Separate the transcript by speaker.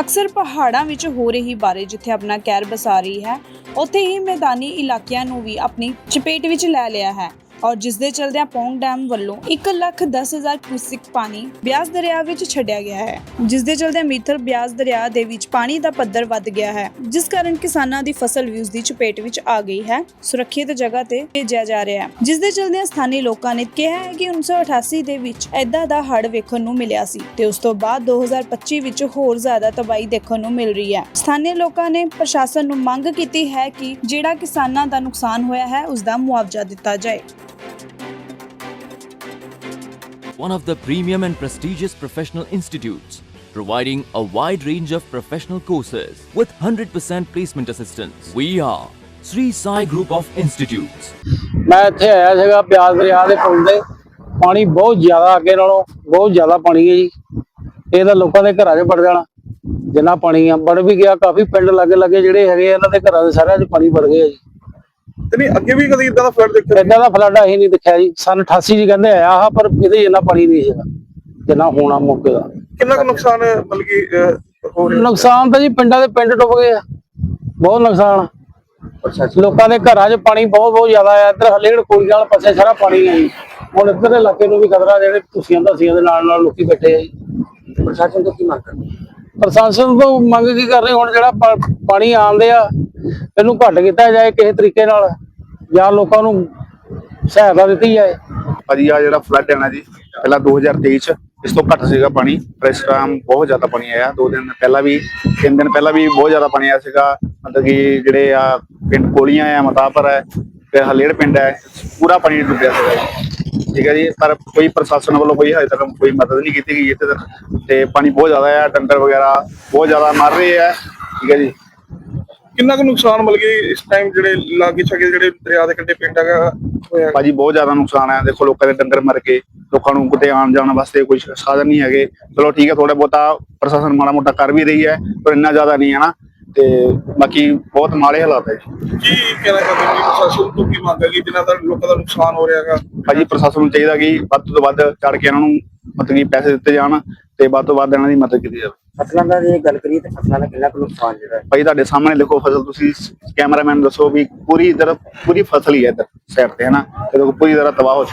Speaker 1: ਅਕਸਰ ਪਹਾੜਾਂ ਵਿੱਚ ਹੋ ਰਹੀ ਬਾਰਿਸ਼ ਜਿੱਥੇ ਆਪਣਾ ਕਹਿਰ ਬਸਾ ਰਹੀ ਹੈ, ਉੱਥੇ ਹੀ ਮੈਦਾਨੀ ਇਲਾਕਿਆਂ ਨੂੰ ਵੀ ਆਪਣੀ ਚਪੇਟ ਵਿੱਚ ਲੈ ਲਿਆ ਹੈ। ਔਰ ਜਿਸ ਦੇ ਚਲਦਿਆਂ ਪੌਂਗ ਡੈਮ ਵੱਲੋਂ 1 ਲੱਖ 10 ਹਜ਼ਾਰ ਕਿਊਸਿਕ ਪਾਣੀ ਬਿਆਸ ਦਰਿਆ ਵਿੱਚ ਛੱਡਿਆ ਗਿਆ ਹੈ। ਜਿਸ ਦੇ ਚਲਦਿਆਂ ਮੀਥਰ ਬਿਆਸ ਦਰਿਆ ਦੇ ਵਿੱਚ ਪਾਣੀ ਦਾ ਪੱਧਰ ਵੱਧ ਗਿਆ ਹੈ, ਜਿਸ ਕਾਰਨ ਕਿਸਾਨਾਂ ਦੀ ਫਸਲ ਵੀ ਉਸ ਦੀ ਚਪੇਟ ਵਿੱਚ ਆ ਗਈ ਹੈ, ਸੁਰੱਖਿਅਤ ਜਗ੍ਹਾ ਤੇ ਭੇਜਿਆ ਜਾ ਰਿਹਾ ਹੈ। ਜਿਸ ਦੇ ਚਲਦਿਆਂ ਸਥਾਨੀ ਲੋਕਾਂ ਨੇ ਕਿਹਾ ਹੈ ਕਿ 1988 ਦੇ ਵਿੱਚ ਐਦਾਂ ਦਾ ਹੜ ਵੇਖਣ ਨੂੰ ਮਿਲਿਆ ਸੀ ਤੇ ਉਸ ਤੋਂ ਬਾਅਦ 2025 ਵਿੱਚ ਹੋਰ ਜ਼ਿਆਦਾ ਤਬਾਹੀ ਦੇਖਣ ਨੂੰ ਮਿਲ ਰਹੀ ਹੈ। ਸਥਾਨੀ ਲੋਕਾਂ ਨੇ ਪ੍ਰਸ਼ਾਸਨ ਨੂੰ ਮੰਗ ਕੀਤੀ ਹੈ ਕਿ ਜਿਹੜਾ ਕਿਸਾਨਾਂ ਦਾ ਨੁਕਸਾਨ ਹੋਇਆ ਹੈ ਉਸ ਦਾ ਮੁਆਵਜ਼ਾ ਦਿੱਤਾ ਜਾਏ।
Speaker 2: One of the premium and prestigious professional institutes, providing a wide range of professional courses with 100% placement assistance. We are Sri Sai Group of Institutes.
Speaker 3: ਮੈਂ ਇੱਥੇ ਆਇਆ ਸੀਗਾ ਪਿਆਜ਼ ਦਰਿਆ ਦੇ ਪੁਲ ਤੇ ਪਾਣੀ ਬਹੁਤ ਜ਼ਿਆਦਾ ਅੱਗੇ ਨਾਲੋਂ ਬਹੁਤ ਜ਼ਿਆਦਾ ਪਾਣੀ ਹੈ ਜੀ ਇਹ ਤਾਂ ਲੋਕਾਂ ਦੇ ਘਰਾਂ 'ਚ ਵੜ ਜਾਣਾ ਜਿੰਨਾ ਪਾਣੀ ਆ ਵੜ ਵੀ ਗਿਆ ਕਾਫੀ ਪਿੰਡ ਲਾਗੇ ਲਾਗੇ ਜਿਹੜੇ ਹੈਗੇ ਆ, ਇਹਨਾਂ ਦੇ ਘਰਾਂ ਦੇ ਸਾਰਿਆਂ 'ਚ ਪਾਣੀ ਵੜ ਗਿਆ ਜੀ
Speaker 4: ਤੇ ਨਹੀਂ ਅੱਗੇ ਵੀ ਕਦੀ ਇਦਾਂ ਦਾ ਫਲੱਡ ਦੇਖਿਆ?
Speaker 3: ਇਦਾਂ ਦਾ ਫਲੱਡ ਅਸੀਂ ਨਹੀਂ ਦੇਖਿਆ ਜੀ। ਸਨ 88 ਜੀ ਕਹਿੰਦੇ ਆਇਆ ਆ ਪਰ ਇਹਦੇ ਜਿੰਨਾ ਪਾਣੀ ਨਹੀਂ ਸੀਗਾ ਜਿੰਨਾ ਹੋਣਾ ਮੌਕੇ ਦਾ।
Speaker 4: ਕਿੰਨਾ ਕੁ ਨੁਕਸਾਨ ਮਤਲਬ ਕਿ ਅਹ, ਹੋ ਰਿਹਾ?
Speaker 3: ਨੁਕਸਾਨ ਤਾਂ ਜੀ ਪਿੰਡਾਂ ਦੇ ਪਿੰਡ ਡੁੱਬ ਗਏ ਆ। ਬਹੁਤ ਨੁਕਸਾਨ। ਲੋਕਾਂ ਦੇ ਘਰਾਂ 'ਚ ਪਾਣੀ ਬਹੁਤ ਬਹੁਤ ਜ਼ਿਆਦਾ ਆ। ਇੱਧਰ ਹਲੇੜ ਕੋਲੀਆਂ ਵਾਲੇ ਪਾਸੇ ਸਾਰਾ ਪਾਣੀ ਹੈ ਜੀ। ਹੁਣ ਇੱਧਰ ਦੇ ਇਲਾਕੇ ਨੂੰ ਵੀ ਖਤਰਾ ਜਿਹੜੇ ਤੁਸੀਆਂ ਦਸੀਆਂ ਦੇ ਨਾਲ ਨਾਲ ਲੋਕੀ ਬੈਠੇ ਆ ਜੀ। ਪ੍ਰਸ਼ਾਸਨ ਤੋਂ ਕੀ ਮੰਗ ਕਰਦੇ? ਪ੍ਰਸ਼ਾਸਨ ਤੋਂ ਮੰਗ ਕੀ ਕਰ ਰਹੇ? ਹੁਣ ਜਿਹੜਾ ਪਾਣੀ ਆਉਂਦੇ ਆ ਇਹਨੂੰ ਘੱਟ ਕੀਤਾ ਜਾਏ ਕਿਸੇ ਤਰੀਕੇ ਨਾਲ, ਜਾਂ ਲੋਕਾਂ ਨੂੰ ਸਹਾਇਤਾ ਦਿੱਤੀ ਜਾਏ।
Speaker 5: ਭਾਜੀ ਆ ਜਿਹੜਾ ਫਲੱਡ ਹੈ ਜੀ, ਪਹਿਲਾਂ 2023 ਚ ਇਸ ਤੋਂ ਘੱਟ ਸੀਗਾ ਪਾਣੀ ਇਸ ਟਾਈਮ ਬਹੁਤ ਜ਼ਿਆਦਾ ਪਾਣੀ ਆਇਆ। ਦੋ ਦਿਨ ਪਹਿਲਾਂ ਵੀ, ਤਿੰਨ ਦਿਨ ਪਹਿਲਾਂ ਵੀ ਬਹੁਤ ਜ਼ਿਆਦਾ ਪਾਣੀ ਆਇਆ ਸੀਗਾ। ਮਤਲਬ ਕਿ ਜਿਹੜੇ ਆ ਪਿੰਡ ਕੋਲੀਆਂ ਆ, ਮਤਾਪਰ ਹੈ ਤੇ ਹਲੇੜ ਪਿੰਡ ਹੈ ਪੂਰਾ ਪਾਣੀ ਡੁੱਬਿਆ ਸੀਗਾ ਜੀ। ਠੀਕ ਹੈ ਜੀ, ਪਰ ਕੋਈ ਪ੍ਰਸ਼ਾਸਨ ਵੱਲੋਂ ਕੋਈ ਹਜੇ ਤੱਕ ਕੋਈ ਮਦਦ ਨਹੀਂ ਕੀਤੀ ਗਈ ਇੱਥੇ ਤੱਕ। ਤੇ ਪਾਣੀ ਬਹੁਤ ਜ਼ਿਆਦਾ ਆ, ਡੰਗਰ ਵਗੈਰਾ ਬਹੁਤ ਜ਼ਿਆਦਾ ਮਰ ਰਹੇ ਆ। ਠੀਕ ਹੈ ਜੀ।
Speaker 4: ਕਿੰਨਾ ਕੁ ਨੁਕਸਾਨ ਮਤਲਬ ਕਿ ਇਸ ਟਾਈਮ ਜਿਹੜੇ ਲਾਗੇ ਛਾਗੇ ਜਿਹੜੇ ਦਰਿਆ ਦੇ ਕੰਢੇ ਪਿੰਡ ਹੈਗਾ ਹੋਇਆ?
Speaker 5: ਭਾਜੀ ਬਹੁਤ ਜ਼ਿਆਦਾ ਨੁਕਸਾਨ ਹੈ। ਦੇਖੋ ਲੋਕਾਂ ਦੇ ਡੰਗਰ ਮਰ ਗਏ। ਲੋਕਾਂ ਨੂੰ ਕਿਤੇ ਆਉਣ ਜਾਣ ਵਾਸਤੇ ਕੋਈ ਸਾਧਨ ਨਹੀਂ ਹੈਗੇ। ਚਲੋ ਠੀਕ ਹੈ ਥੋੜਾ ਬਹੁਤਾ ਪ੍ਰਸ਼ਾਸਨ ਮਾੜਾ ਮੋਟਾ ਕਰ ਵੀ ਰਹੀ ਹੈ ਪਰ ਇੰਨਾ ਜ਼ਿਆਦਾ ਨਹੀਂ ਹੈ ਨਾ। ਤੇ ਬਾਕੀ ਬਹੁਤ ਮਾੜੇ ਹਾਲਾਤ ਹੈ ਜੀ।
Speaker 4: ਕਹਿਣਾ ਚਾਹੁੰਦੇ ਹੋ ਪ੍ਰਸ਼ਾਸਨ ਤੋਂ ਕੀ ਮੰਗ ਹੈ ਕਿ ਜਿਨ੍ਹਾਂ ਦਾ ਲੋਕਾਂ ਦਾ ਨੁਕਸਾਨ ਹੋ ਰਿਹਾ ਹੈਗਾ?
Speaker 5: ਭਾਜੀ ਪ੍ਰਸ਼ਾਸਨ ਨੂੰ ਚਾਹੀਦਾ ਕਿ ਵੱਧ ਤੋਂ ਵੱਧ ਚੜ ਕੇ ਇਹਨਾਂ ਨੂੰ ਮਤਲਬ ਕਿ ਪੈਸੇ ਦਿੱਤੇ ਜਾਣ। ਤੇ ਵੱਧ ਤੋਂ ਵੱਧ ਇਹਨਾਂ ਦੀ ਮਦਦ ਕੀਤੀ ਜਾਵੇ।
Speaker 6: ਫਸਲਾਂ ਦਾ ਜੇ ਗੱਲ ਕਰੀਏ ਤਾਂ ਫਸਲਾਂ ਦਾ ਕਿੰਨਾ ਕੁ ਨੁਕਸਾਨ ਜਿਹੜਾ ਹੈ?
Speaker 5: ਭਾਈ ਤੁਹਾਡੇ ਸਾਹਮਣੇ ਦੇਖੋ ਫਸਲ ਤੁਸੀਂ ਕੈਮਰਾਮੈਨ ਦੱਸੋ ਵੀ ਪੂਰੀ ਤਰ੍ਹਾਂ ਪੂਰੀ ਫਸਲ ਹੀ ਹੈ ਇੱਧਰ ਸਾਈਡ ਤੇ ਹੈ ਨਾ? ਤੇ ਦੇਖੋ ਪੂਰੀ ਤਰ੍ਹਾਂ ਤਬਾਹ ਹੋ